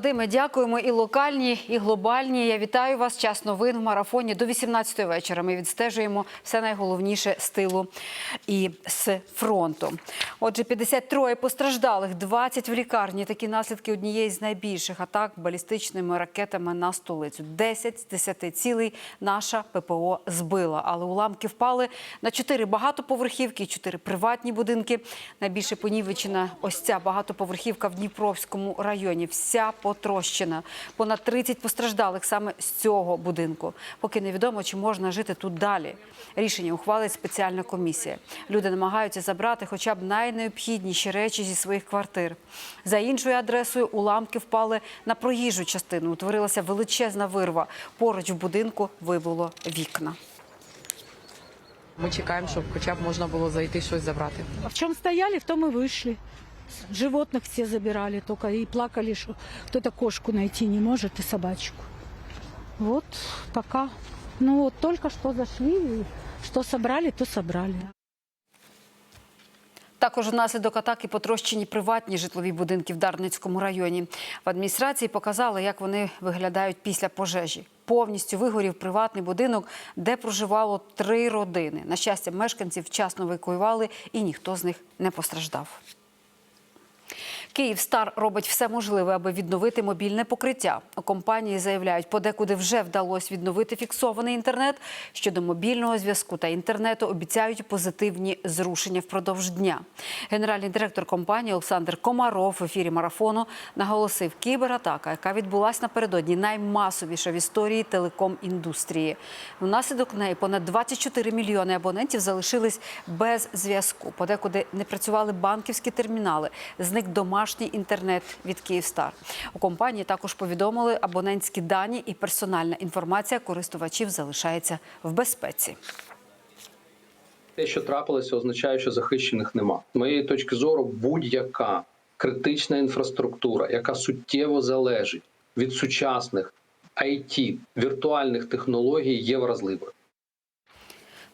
Диме, дякуємо і локальні, і глобальні. Я вітаю вас. Час новин в марафоні до 18 вечора. Ми відстежуємо все найголовніше з тилу і з фронту. Отже, 53 постраждалих, 20 в лікарні. Такі наслідки однієї з найбільших атак балістичними ракетами на столицю. 10 з 10 цілей наша ППО збила, але уламки впали на 4 багатоповерхівки, 4 приватні будинки. Найбільше понівечена ось ця багатоповерхівка в Дніпровському районі. Вся потрощена. Понад 30 постраждалих саме з цього будинку. Поки невідомо, чи можна жити тут далі. Рішення ухвалить спеціальна комісія. Люди намагаються забрати хоча б найнеобхідніші речі зі своїх квартир. За іншою адресою уламки впали на проїжджу частину. Утворилася величезна вирва. Поруч в будинку вибуло вікна. Ми чекаємо, щоб хоча б можна було зайти щось забрати. А в чем стояли, в том и вышли. Животных все забирали только и плакали, что кто-то кошку найти не может и собачку. Вот пока. Ну вот только что зашли, и что собрали, то собрали. Також внаслідок атаки потрощені приватні житлові будинки в Дарницькому районі. В адміністрації показали, як вони виглядають після пожежі. Повністю вигорів приватний будинок, де проживало три родини. На щастя, мешканців вчасно евакуювали і ніхто з них не постраждав. Київстар робить все можливе, аби відновити мобільне покриття. Компанії заявляють, подекуди вже вдалося відновити фіксований інтернет. Щодо мобільного зв'язку та інтернету обіцяють позитивні зрушення впродовж дня. Генеральний директор компанії Олександр Комаров в ефірі марафону наголосив, кібератака, яка відбулася напередодні, наймасовіша в історії телеком-індустрії. Внаслідок неї понад 24 мільйони абонентів залишились без зв'язку. Подекуди не працювали банківські термінали. Зник домашній інтернет від Київстар. У компанії також повідомили, абонентські дані і персональна інформація користувачів залишається в безпеці. Те, що трапилося, означає, що захищених нема. З моєї точки зору, будь-яка критична інфраструктура, яка суттєво залежить від сучасних IT, віртуальних технологій, є вразливою.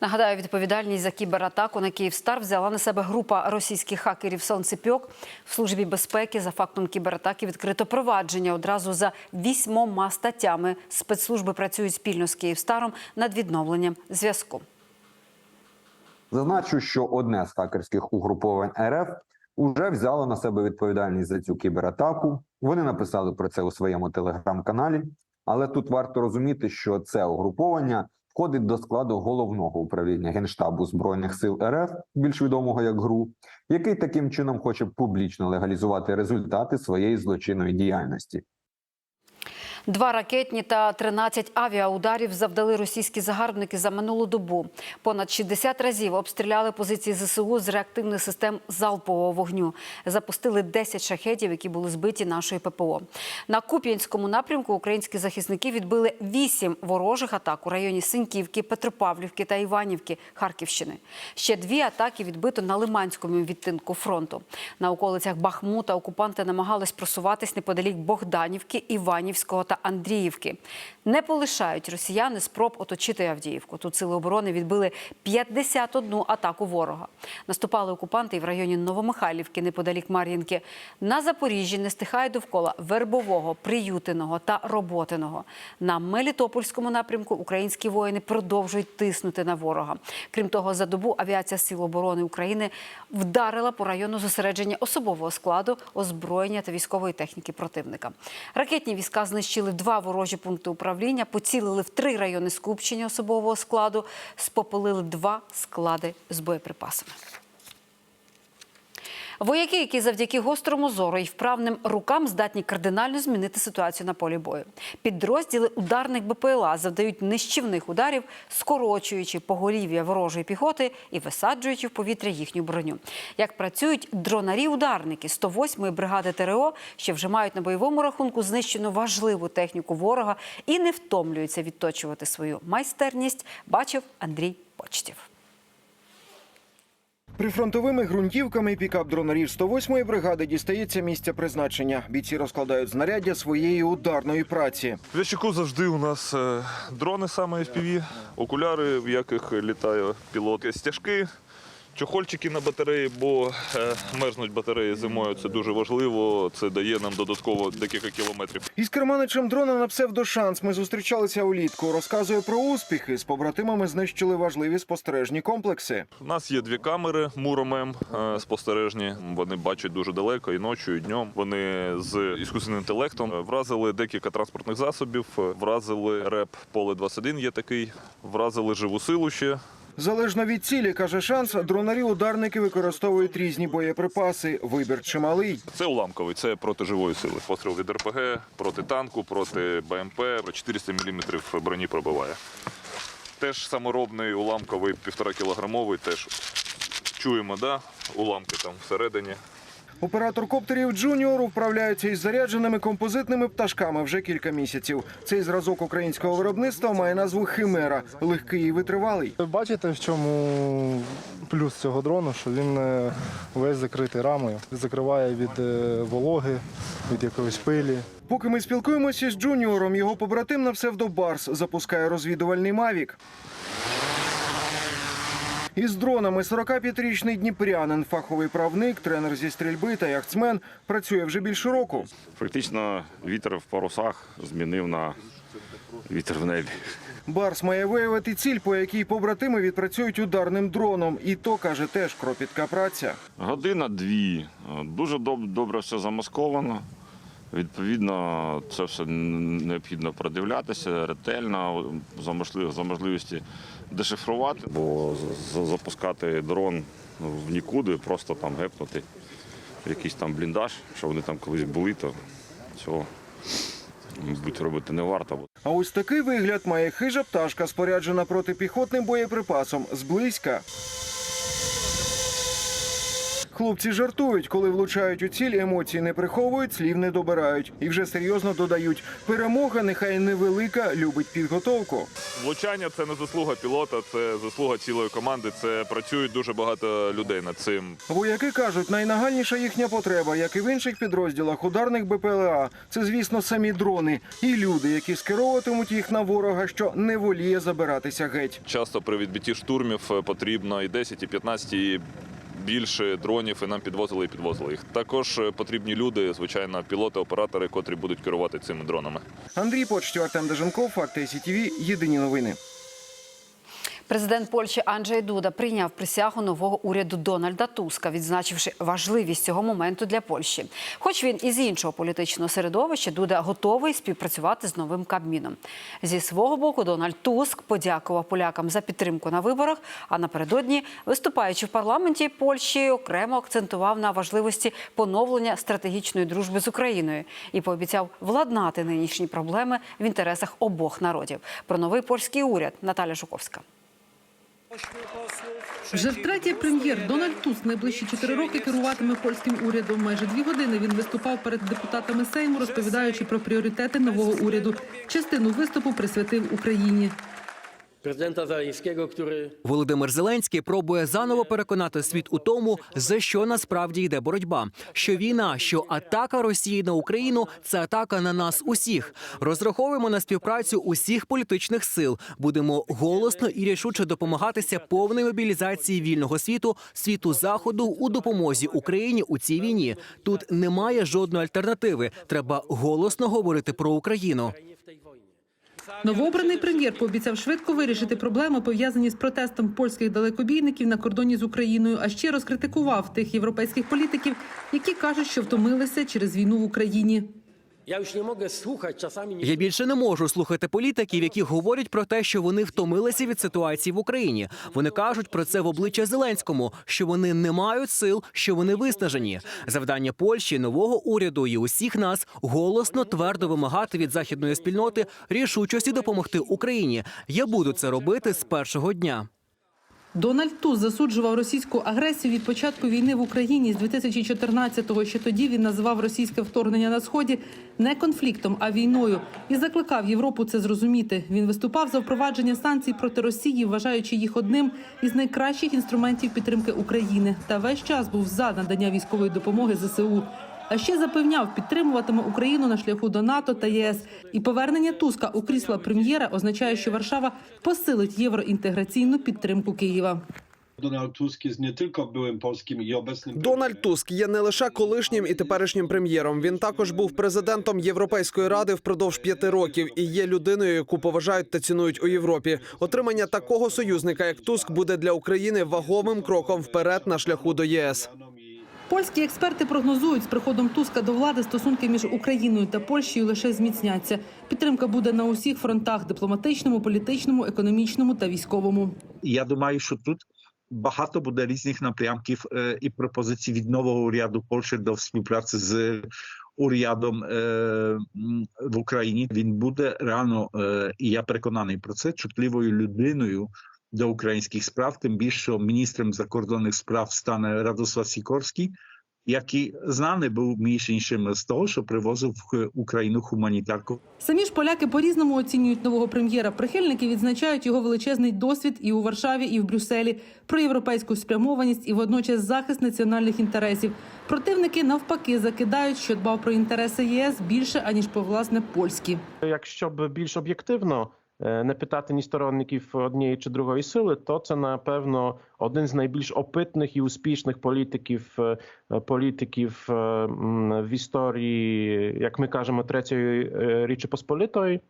Нагадаю, відповідальність за кібератаку на Київстар взяла на себе група російських хакерів «Сонцепьок». В службі безпеки за фактом кібератаки відкрито провадження одразу за вісьмома статтями. Спецслужби працюють спільно з Київстаром над відновленням зв'язку. Зазначу, що одне з хакерських угруповань РФ уже взяло на себе відповідальність за цю кібератаку. Вони написали про це у своєму телеграм-каналі. Але тут варто розуміти, що це угруповання входить до складу головного управління генштабу збройних сил РФ, більш відомого як ГРУ, який таким чином хоче публічно легалізувати результати своєї злочинної діяльності. Два ракетні та 13 авіаударів завдали російські загарбники за минулу добу. Понад 60 разів обстріляли позиції ЗСУ з реактивних систем залпового вогню. Запустили 10 шахетів, які були збиті нашою ППО. На Куп'янському напрямку українські захисники відбили 8 ворожих атак у районі Синьківки, Петропавлівки та Іванівки Харківщини. Ще дві атаки відбито на Лиманському відтинку фронту. На околицях Бахмута окупанти намагались просуватись неподалік Богданівки, Іванівського та Андріївки. Не полишають росіяни спроб оточити Авдіївку. Тут сили оборони відбили 51 атаку ворога. Наступали окупанти і в районі Новомихайлівки, неподалік Мар'їнки. На Запоріжжі не стихає довкола Вербового, Приютиного та Роботиного. На Мелітопольському напрямку українські воїни продовжують тиснути на ворога. Крім того, за добу авіація Сил оборони України вдарила по району зосередження особового складу, озброєння та військової техніки противника. Ракетні війська знищили два ворожі пункти управління, поцілили в три райони скупчення особового складу, спопилили два склади з боєприпасами. Вояки, які завдяки гострому зору і вправним рукам здатні кардинально змінити ситуацію на полі бою. Підрозділи ударних БПЛА завдають нищівних ударів, скорочуючи поголів'я ворожої піхоти і висаджуючи в повітря їхню броню. Як працюють дронарі-ударники 108-ї бригади ТРО, що вже мають на бойовому рахунку знищену важливу техніку ворога і не втомлюються відточувати свою майстерність, бачив Андрій Почтів. Прифронтовими ґрунтівками пікап дронарів 108-ї бригади дістається місця призначення. Бійці розкладають знаряддя своєї ударної праці. В ящику завжди у нас е, дрони саме FPV, окуляри, в яких літає пілот, стяжки Чохольчики на батареї, бо е, мерзнуть батареї зимою. Це дуже важливо. Це дає нам додатково декілька кілометрів. Із керманичем дрона на псевдошанс ми зустрічалися улітку. Розказує про успіхи. З побратимами знищили важливі спостережні комплекси. У нас є дві камери муромем е, спостережні. Вони бачать дуже далеко і ночі, і днем. Вони з іскусственним інтелектом вразили декілька транспортних засобів, вразили реп поле 21 є такий, вразили живу силу ще. Залежно від цілі, каже шанс, дронарі-ударники використовують різні боєприпаси. Вибір чималий. Це уламковий, це проти живої сили. Постріл від РПГ, проти танку, проти БМП. 400 мм броні пробиває. Теж саморобний уламковий, півтора кілограмовий, теж чуємо, да? уламки там всередині. Оператор коптерів Джуніор вправляється із зарядженими композитними пташками вже кілька місяців. Цей зразок українського виробництва має назву Химера, легкий і витривалий. Ви бачите, в чому плюс цього дрону, що він е, весь закритий рамою, закриває від е, вологи, від якоїсь пилі. Поки ми спілкуємося з Джуніором, його побратим на псевдобарс запускає розвідувальний мавік. Із дронами 45-річний дніпрянин, фаховий правник, тренер зі стрільби та яхтсмен працює вже більше року. Фактично вітер в парусах змінив на вітер в небі. Барс має виявити ціль, по якій побратими відпрацюють ударним дроном. І то каже теж кропітка праця. Година-дві. Дуже доб- добре все замасковано. Відповідно, це все необхідно продивлятися ретельно, за можливості, за можливості дешифрувати, бо запускати дрон в нікуди, просто там гепнути в якийсь там бліндаж, що вони там колись були, то цього, мабуть, робити не варто. А ось такий вигляд має хижа пташка, споряджена протипіхотним боєприпасом зблизька. Хлопці жартують, коли влучають у ціль, емоцій не приховують, слів не добирають. І вже серйозно додають: перемога, нехай невелика, любить підготовку. Влучання це не заслуга пілота, це заслуга цілої команди. Це працюють дуже багато людей над цим. Вояки кажуть, найнагальніша їхня потреба, як і в інших підрозділах ударних БПЛА, це, звісно, самі дрони і люди, які скеровуватимуть їх на ворога, що не воліє забиратися геть. Часто при відбитті штурмів е, потрібно і 10, і 15, і більше дронів, і нам підвозили і підвозили їх. Також е, потрібні люди, звичайно, пілоти, оператори, котрі будуть керувати цими дронами. Андрій Поч, Артем Деженков, Факти СІТВ, Єдині новини. Президент Польщі Анджей Дуда прийняв присягу нового уряду Дональда Туска, відзначивши важливість цього моменту для Польщі. Хоч він із іншого політичного середовища, Дуда готовий співпрацювати з новим Кабміном. Зі свого боку, Дональд Туск подякував полякам за підтримку на виборах. А напередодні, виступаючи в парламенті Польщі, окремо акцентував на важливості поновлення стратегічної дружби з Україною і пообіцяв владнати нинішні проблеми в інтересах обох народів. Про новий польський уряд Наталя Жуковська. Вже втретє прем'єр Дональд Туск найближчі чотири роки керуватиме польським урядом. Майже дві години він виступав перед депутатами Сейму, розповідаючи про пріоритети нового уряду. Частину виступу присвятив Україні. Президента Зеленського, który Володимир Зеленський пробує заново переконати світ у тому, за що насправді йде боротьба. Що війна, що атака Росії на Україну це атака на нас усіх. Розраховуємо на співпрацю усіх політичних сил. Будемо голосно і рішуче допомагатися повній мобілізації вільного світу, світу заходу у допомозі Україні у цій війні. Тут немає жодної альтернативи. Треба голосно говорити про Україну. Новообраний прем'єр пообіцяв швидко вирішити проблеми, пов'язані з протестом польських далекобійників на кордоні з Україною, а ще розкритикував тих європейських політиків, які кажуть, що втомилися через війну в Україні. Ja już nie mogę słuchać czasami Я більше не можу слухати політиків, які говорять про те, що вони втомилися від ситуації в Україні. Вони кажуть про це в обличчя Зеленському, що вони не мають сил, що вони виснажені. Завдання Польщі, нового уряду і усіх нас голосно твердо вимагати від західної спільноти рішучості допомогти Україні. Я буду це робити з першого дня. Дональд Туз засуджував російську агресію від початку війни в Україні з 2014-го. Ще тоді він називав російське вторгнення на сході не конфліктом, а війною, і закликав Європу це зрозуміти. Він виступав за впровадження санкцій проти Росії, вважаючи їх одним із найкращих інструментів підтримки України. Та весь час був за надання військової допомоги ЗСУ. А ще запевняв, підтримуватиме Україну на шляху до НАТО та ЄС. І повернення Туска у крісла прем'єра означає, що Варшава посилить євроінтеграційну підтримку Києва. Donald Tusk jest nie tylko byłym polskim i obecnym Дональд Туск є не лише колишнім і теперішнім прем'єром. Він також був президентом Європейської ради впродовж п'яти років і є людиною, яку поважають та цінують у Європі. Отримання такого союзника, як Туск, буде для України вагомим кроком вперед на шляху до ЄС. Польські експерти прогнозують, з приходом Туска до влади стосунки між Україною та Польщею лише зміцняться. Підтримка буде на усіх фронтах: дипломатичному, політичному, економічному та військовому. Я думаю, що тут багато буде різних напрямків е, і пропозицій від нового уряду Польщі до співпраці з урядом е, в Україні. Він буде реально, е, і я переконаний про це, чутливою людиною до українських справ. Тим більше що міністром закордонних справ стане Радослав Сікорський. Який знаний був між іншим з того, що привозив в Україну гуманітарку. Самі ж поляки по-різному оцінюють нового прем'єра. Прихильники відзначають його величезний досвід і у Варшаві, і в Брюсселі, про європейську спрямованість і водночас захист національних інтересів. Противники навпаки закидають, що дбав про інтереси єС більше аніж про власне польські. Якщо б більш об'єктивно е, не питати ні сторонників однієї чи другої сили, то це напевно один з найбільш опитних і успішних політиків е, політиків е, в історії, як ми кажемо, третьої річі Посполитої,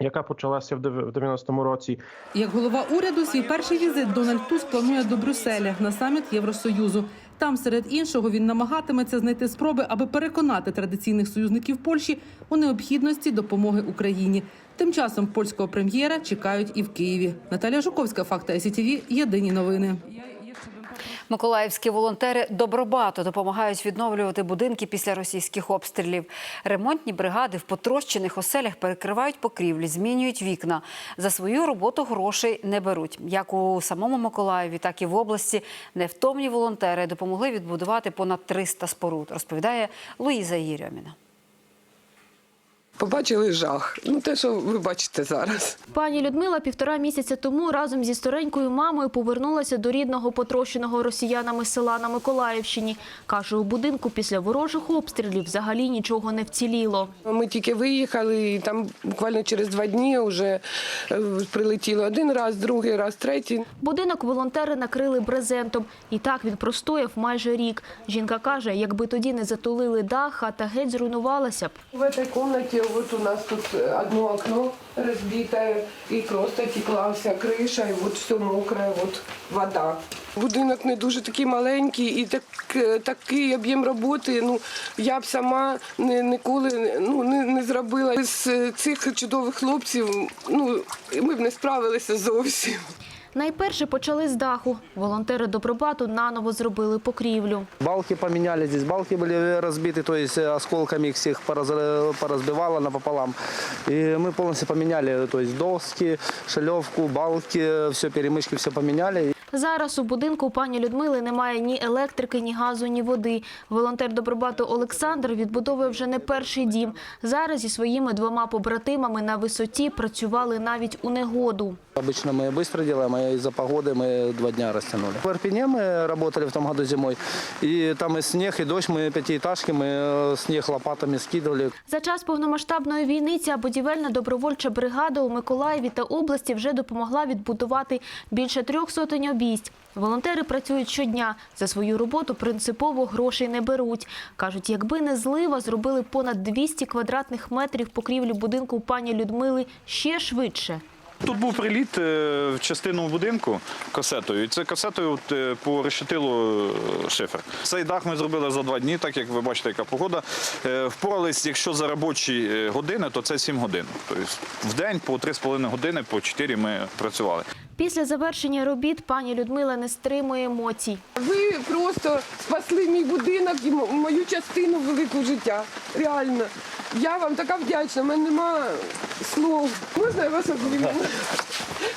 яка почалася в 90-му році. Як голова уряду, свій перший візит Дональд Туск планує до Брюсселя на саміт Євросоюзу. Там, серед іншого, він намагатиметься знайти спроби, аби переконати традиційних союзників Польщі у необхідності допомоги Україні. Тим часом польського прем'єра чекають і в Києві. Наталя Жуковська, Факти СІТВ, Єдині новини. Миколаївські волонтери Добробату допомагають відновлювати будинки після російських обстрілів. Ремонтні бригади в потрощених оселях перекривають покрівлі, змінюють вікна. За свою роботу грошей не беруть. Як у самому Миколаєві, так і в області невтомні волонтери допомогли відбудувати понад 300 споруд, розповідає Луїза Єрьоміна. Побачили жах. Ну те, що ви бачите зараз. Пані Людмила півтора місяця тому разом зі старенькою мамою повернулася до рідного потрощеного росіянами села на Миколаївщині. Каже, у будинку після ворожих обстрілів взагалі нічого не вціліло. Ми тільки виїхали, і там буквально через два дні вже е, прилетіло один раз, другий раз, третій. Будинок волонтери накрили брезентом. І так він простояв майже рік. Жінка каже, якби тоді не затулили дах, хата геть зруйнувалася б. В этой комнате вот у нас тут одно окно разбитое, и просто текла вся крыша, и вот все мокрое, вот вода. Будинок не дуже такий маленький і так, такий об'єм роботи. Ну я б сама не, ніколи ну, не, не зробила. Без е, цих чудових хлопців ну, ми б не справилися зовсім. Найперше почали з даху. Волонтери Добробату наново зробили покрівлю. Балки поменяли здесь, балки были разбиты, то есть осколками их всех пораз- поразбивало напополам. И мы полностью поменяли, то есть доски, шалевку, балки, все перемычки, все поменяли. Зараз у будинку у пані Людмили немає ні електрики, ні газу, ні води. Волонтер Добробату Олександр відбудовує вже не перший дім. Зараз зі своїми двома побратимами на висоті працювали навіть у негоду. Обычно мы быстро делаем, а из-за погоды мы два дня растянули. В Ирпене мы работали в том году зимой, и там и снег, и дождь, мы пятиэтажки, мы э, снег лопатами скидывали. За час повномасштабної війни ця будівельна добровольча бригада у Миколаєві та області вже допомогла відбудувати більше трьох сотень обійсть. Волонтери працюють щодня. За свою роботу принципово грошей не беруть. Кажуть, якби не злива, зробили понад 200 квадратних метрів покрівлі будинку пані Людмили ще швидше. Тут був приліт е, в частину будинку касетою. І це касетою е, порешетило е, шифер. Цей дах ми зробили за два дні, так як ви бачите, яка погода. Впорались, якщо за робочі години, то це 7 годин. Тобто в день по 3,5 години, по 4 ми працювали. Після завершення робіт пані Людмила не стримує емоцій. Ви просто спасли мій будинок і мою частину великого життя. Реально. Я вам така вдячна, в мене нема слов. Можна я вас обніму?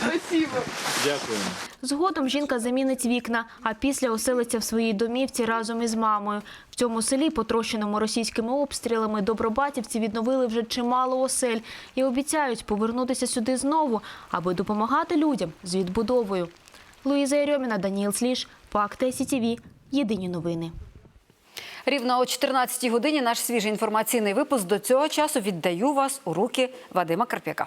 Спасибо. Дякую. Згодом жінка замінить вікна, а після оселиться в своїй домівці разом із мамою. В цьому селі, потрощеному російськими обстрілами, добробатівці відновили вже чимало осель і обіцяють повернутися сюди знову, аби допомагати людям з відбудовою. Луїза Єрьоміна, Даніл Сліж, Факти СІТІВІ. Єдині новини. Рівно о 14-й годині наш свіжий інформаційний випуск. До цього часу віддаю вас у руки Вадима Карп'яка.